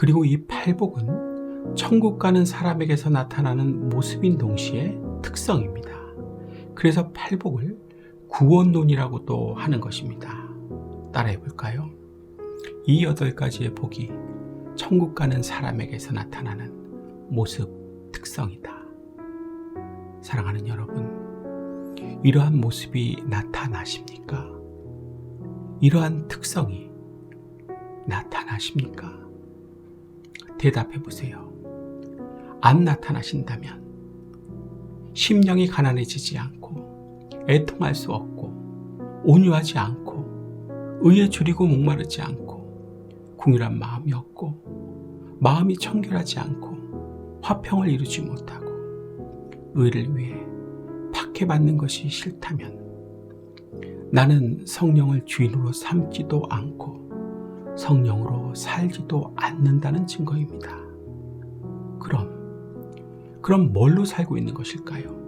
그리고 이 팔복은 천국 가는 사람에게서 나타나는 모습인 동시에 특성입니다. 그래서 팔복을 구원론이라고도 하는 것입니다. 따라해 볼까요? 이 여덟 가지의 복이 천국 가는 사람에게서 나타나는 모습, 특성이다. 사랑하는 여러분, 이러한 모습이 나타나십니까? 이러한 특성이 나타나십니까? 대답해 보세요. 안 나타나신다면 심령이 가난해지지 않고 애통할 수 없고 온유하지 않고 의에 줄이고 목마르지 않고 궁일한 마음이 없고 마음이 청결하지 않고 화평을 이루지 못하고 의를 위해 박해받는 것이 싫다면 나는 성령을 주인으로 삼지도 않고 성령으로 살지도 않는다는 증거입니다. 그럼, 그럼 뭘로 살고 있는 것일까요?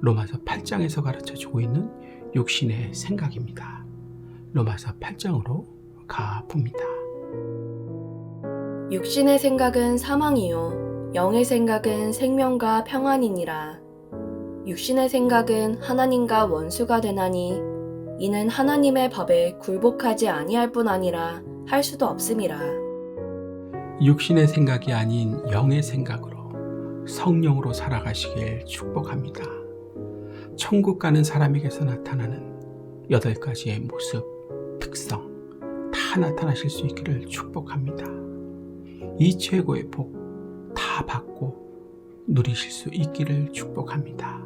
로마서 8장에서 가르쳐 주고 있는 육신의 생각입니다. 로마서 8장으로 가 봅니다. 육신의 생각은 사망이요 영의 생각은 생명과 평안이니라 육신의 생각은 하나님과 원수가 되나니 이는 하나님의 법에 굴복하지 아니할 뿐 아니라 할 수도 없음이라 육신의 생각이 아닌 영의 생각으로 성령으로 살아가시길 축복합니다. 천국 가는 사람에게서 나타나는 여덟 가지의 모습, 특성 다 나타나실 수 있기를 축복합니다. 이 최고의 복 다 받고 누리실 수 있기를 축복합니다.